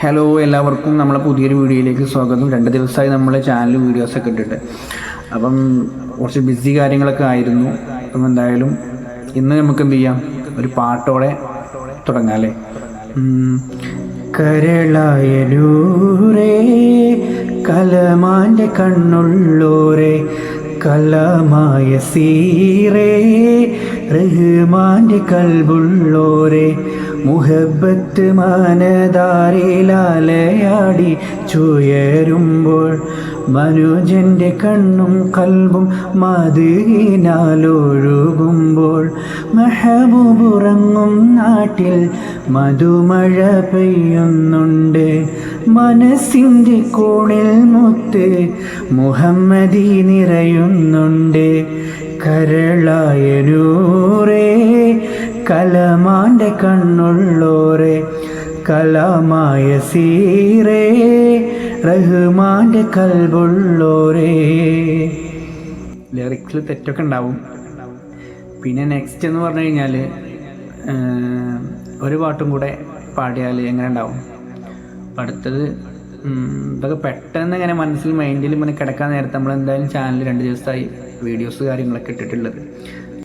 Hello എല്ലാവർക്കും നമ്മളെ പുതിയൊരു വീഡിയോയിലേക്ക് സ്വാഗതം. രണ്ട് ദിവസമായി നമ്മളെ ചാനൽ വീഡിയോസൊക്കെ ഇട്ടിട്ട്. അപ്പം കുറച്ച് ബിസി കാര്യങ്ങളൊക്കെ ആയിരുന്നു. അപ്പം എന്തായാലും ഇന്ന് നമുക്ക് എന്ത് ചെയ്യാം? ഒരു പാട്ടോടെ തുടങ്ങാം അല്ലേ. കരളായലൂരേ കലമാന്റെ കണ്ണുള്ളോരേ കലമായ സീറേ റഹ്മാന്റെ കൽബുള്ളോരെ മുഹബത്ത് മനതാരിലാലയാടി ചുയരുമ്പോൾ മനുജന്റെ കണ്ണും കൽബും മധുവിനാലൊഴുകുമ്പോൾ മെഹബുറങ്ങും നാട്ടിൽ മധുമഴ പെയ്യുന്നുണ്ട്. മനസ്സിന്റെ കോണിൽ മുത്ത് മുഹമ്മദി നിറയുന്നുണ്ട്. കരളായനൂറേ കലമാന്റെ കണ്ണുള്ളോറെ കലാമായ സീറേ റഹ്മാന്റെ കൽബുള്ളോരേ ലിറിക്സിൽ തെറ്റൊക്കെ ഉണ്ടാവും. പിന്നെ നെക്സ്റ്റ് എന്ന് പറഞ്ഞു കഴിഞ്ഞാൽ ഒരു പാട്ടും കൂടെ പാടിയാൽ എങ്ങനെ ഉണ്ടാവും? അപ്പം അടുത്തത് ഇതൊക്കെ പെട്ടെന്ന് ഇങ്ങനെ മനസ്സിൽ മൈൻഡിൽ ഇങ്ങനെ കിടക്കാൻ നേരത്തെ നമ്മൾ എന്തായാലും ചാനൽ രണ്ട് ദിവസമായി വീഡിയോസ് കാര്യങ്ങളൊക്കെ ഇട്ടിട്ടുള്ളത്.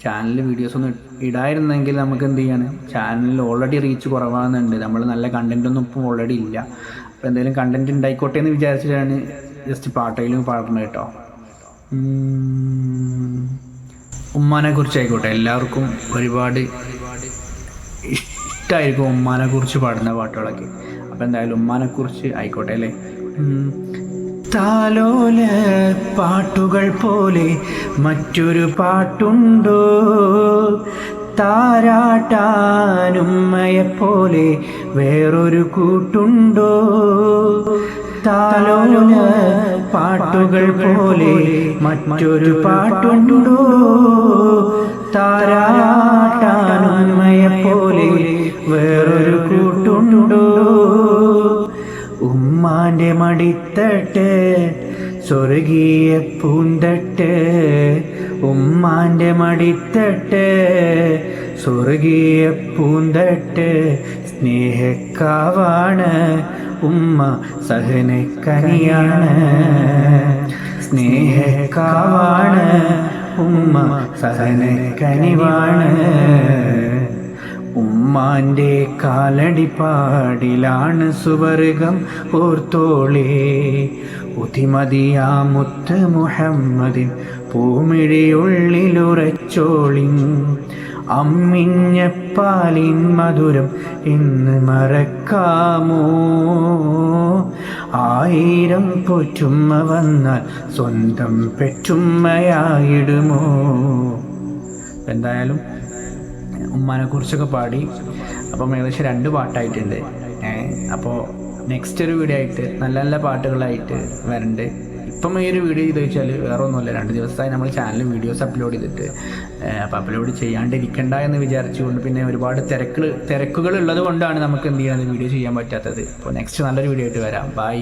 ചാനലിൽ വീഡിയോസ് ഒന്നും ഇടായിരുന്നെങ്കിൽ നമുക്ക് എന്ത് ചെയ്യാണ് ചാനലിൽ ഓൾറെഡി റീച്ച് കുറവാണെന്നുണ്ട്. നമ്മൾ നല്ല കണ്ടന്റ് ഒന്നും ഇപ്പം ഓൾറെഡി ഇല്ല. അപ്പോൾ എന്തെങ്കിലും കണ്ടന്റ് ഉണ്ടായിക്കോട്ടെ എന്ന് വിചാരിച്ചിട്ടാണ് ജസ്റ്റ് പാട്ടയിലും പാടുന്നത് കേട്ടോ. ഉമ്മാനെ കുറിച്ചായിക്കോട്ടെ എല്ലാവർക്കും ഒരുപാട് ഇഷ്ടമായിരിക്കും ഉമ്മാനെ കുറിച്ച് പാടുന്ന പാട്ടുകളൊക്കെ. അപ്പം എന്തായാലും ഉമ്മാനെ കുറിച്ച് ആയിക്കോട്ടെ അല്ലേ? താലോല പാട്ടുകൾ പോലെ മറ്റൊരു പാട്ടുണ്ടോ? താരാട്ടാനുമ്മയെ പോലെ വേറൊരു കൂട്ടുണ്ടോ? താലോല പാട്ടുകൾ പോലെ മറ്റൊരു പാട്ടുണ്ടോ? താരാട്ടാനുമ്മയെ പോലെ വേറൊരു കൂട്ടുണ്ടോ? ഉമ്മാന്റെ മടിത്തട്ട് സ്വർഗീയ പൂന്തട്ട്. ഉമ്മാന്റെ മടിത്തട്ട് സ്വർഗീയ പൂന്തട്ട്. സ്നേഹക്കാവാണ് ഉമ്മ സഹനക്കനിയാണ് സ്നേഹക്കാവാണ് ഉമ്മ സഹനക്കനിവാണ് ഉമ്മാന്റെ കാലടിപ്പാടിലാണ് സുവർഗം ഓർത്തോളേ. ഉതിമതിയാ മുത്ത് മുഹമ്മദിൻ പൂമിഴിയുള്ളിലുറച്ചോളിൻ. അമ്മിഞ്ഞപ്പാലിൻ മധുരം ഇന്ന് മറക്കാമോ? ആയിരം പൊറ്റുമ്മ വന്നാൽ സ്വന്തം പെറ്റുമ്മയായിടുമോ? എന്തായാലും ഉമ്മാനെ കുറിച്ചൊക്കെ പാടി. അപ്പം ഏകദേശം രണ്ട് പാട്ടായിട്ടുണ്ട്. അപ്പോൾ നെക്സ്റ്റ് ഒരു വീഡിയോ ആയിട്ട് നല്ല നല്ല പാട്ടുകളായിട്ട് വരണ്ട്. ഇപ്പം ഈ ഒരു വീഡിയോ ചെയ്ത് വെച്ചാൽ വേറെ ഒന്നുമില്ല രണ്ട് ദിവസമായി നമ്മൾ ചാനലിൽ വീഡിയോസ് അപ്ലോഡ് ചെയ്തിട്ട്. അപ്പോൾ അപ്ലോഡ് ചെയ്യാണ്ടിരിക്കണ്ട എന്ന് വിചാരിച്ചുകൊണ്ട് പിന്നെ ഒരുപാട് തിരക്കുകൾ തിരക്കുകൾ ഉള്ളത് കൊണ്ടാണ് നമുക്ക് എന്ത് ചെയ്യാൻ വീഡിയോ ചെയ്യാൻ പറ്റാത്തത്. അപ്പോൾ നെക്സ്റ്റ് നല്ലൊരു വീഡിയോ ആയിട്ട് വരാം. ബൈ